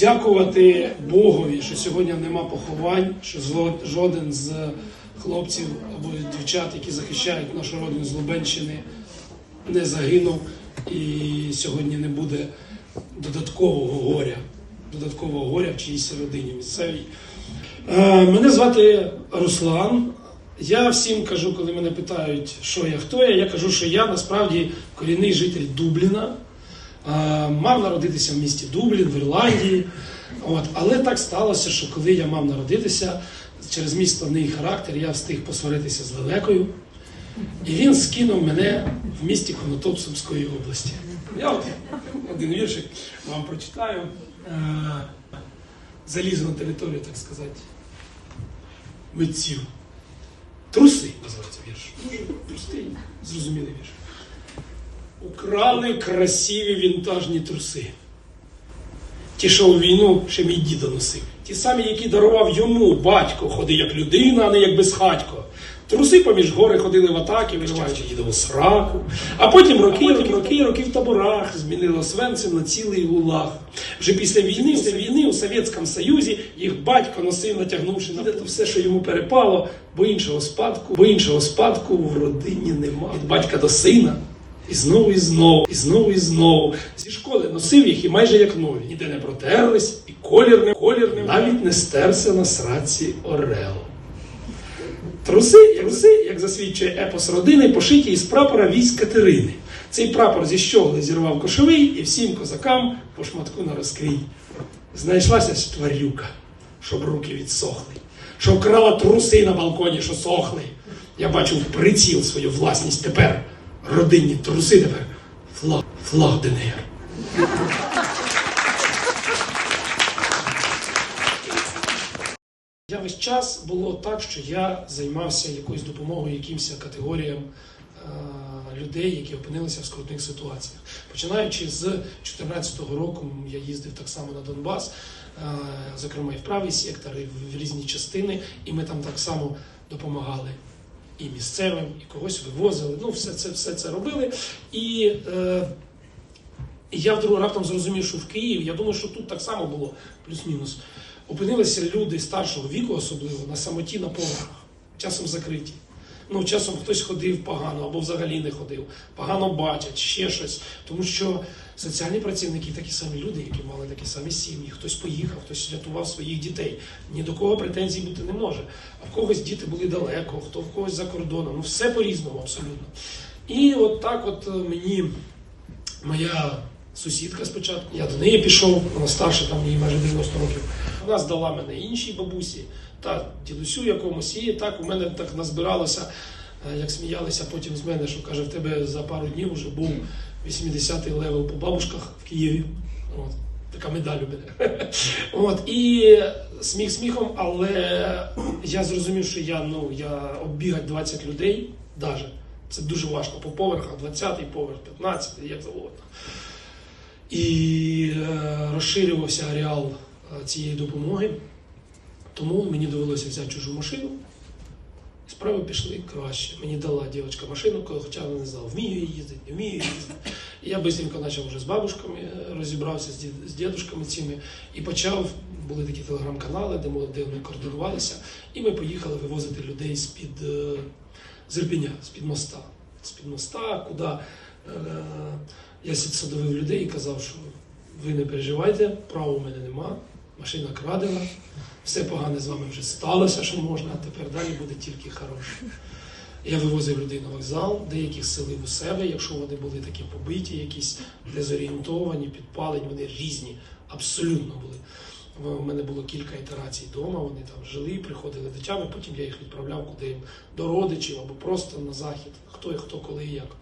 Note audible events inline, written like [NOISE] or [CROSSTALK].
дякувати Богові, що сьогодні нема поховань, що жоден з хлопців або дівчат, які захищають нашу родину з Лубенщини, не загинув. І сьогодні не буде додаткового горя, додаткового горя в чиїсь родині місцевій. Е, Мене звати Руслан. Я всім кажу, коли мене питають, що я, хто я, я кажу, що я насправді корінний житель Дубліна. Е, Мав народитися в місті Дублін, в Ірландії. От. Але так сталося, що коли я мав народитися, через мій складний характер я встиг посваритися з лелекою. І він скинув мене в місті Конотоп Сумської області. Я от один віршик вам прочитаю. Е, Залізу на територію, так сказати, митців. Труси називається вірш. Простий, зрозумілий вірш. Украли красиві вінтажні труси. Ті, що у війну ще мій дідо носив. Ті самі, які дарував йому батько, ходи як людина, а не як безхатько. Труси поміж гори ходили в атаки, вириваючи дідову сраку. А потім роки, роки, роки, роки в таборах змінило Свенцем на цілий гулаг. Вже після війни, після війни у Совєтському Союзі їх батько носив, натягнувши на то все, що йому перепало, бо іншого спадку, бо іншого спадку в родині нема. Від батька до сина. І знову, і знову, і знову, і знову. Зі школи носив їх і майже як нові. Ніде не протерлись, і колір не колір не навіть не стерся на сраці Орел. Труси, труси, як засвідчує епос родини, пошиті із прапора військ Катерини. Цей прапор зі щогли зірвав кошовий і всім козакам по шматку на розкрій. Знайшлася тварюка, щоб руки відсохли, що вкрала труси на балконі, що сохли. Я бачу в приціл свою власність тепер. Родинні труси тепер. Флаг, флаг ДНР. Я весь час було так, що я займався якоюсь допомогою якимось категоріям е, людей, які опинилися в скрутних ситуаціях. Починаючи з 2014 року, я їздив так само на Донбас, е, зокрема і в правий сектор, і в різні частини, і ми там так само допомагали і місцевим, і когось вивозили. Ну, все це, все це робили. І е, я вдруг раптом зрозумів, що в Києві, я думаю, що тут так само було, плюс-мінус. Опинилися люди старшого віку, особливо на самоті на поверхах, часом закриті. Ну, часом хтось ходив погано або взагалі не ходив, погано бачать, ще щось. Тому що соціальні працівники такі самі люди, які мали такі самі сім'ї. Хтось поїхав, хтось рятував своїх дітей. Ні до кого претензій бути не може. А в когось діти були далеко, хто в когось за кордоном. Ну, все по-різному абсолютно. І от так от е, мені моя сусідка спочатку. Я до неї пішов, вона старша, там їй майже 90 років. Вона здала мене іншій бабусі та дідусю якомусь. І так у мене так назбиралося, е, як сміялися потім з мене, що каже, в тебе за пару днів вже був 80-й левел по бабушках в Києві. От. Така медаль у мене. [LAUGHS] От, і сміх сміхом, але я зрозумів, що я, ну, я оббігати 20 людей, даже, це дуже важко по поверхах, 20-й поверх, 15-й, як завгодно. І е, розширювався ареал цієї допомоги. Тому мені довелося взяти чужу машину. Справи пішли краще. Мені дала дівчинка машину, хоча вона не знала, вмію її їздити, не вмію їздити. І я швидко почав вже з бабушками, е, розібрався з, дідушками цими і почав, були такі телеграм-канали, де ми, координувалися, і ми поїхали вивозити людей з-під е, з Ірпеня, з-під моста. З-під моста, куди е, я садовив людей і казав, що ви не переживайте, права у мене нема, машина крадена, все погане з вами вже сталося, що можна, а тепер далі буде тільки хороше. Я вивозив людей на вокзал, деяких селив у себе, якщо вони були такі побиті, якісь дезорієнтовані, підпалені, вони різні, абсолютно були. У мене було кілька ітерацій вдома, вони там жили, приходили до тями, потім я їх відправляв куди їм до родичів або просто на захід, хто і хто, коли і як.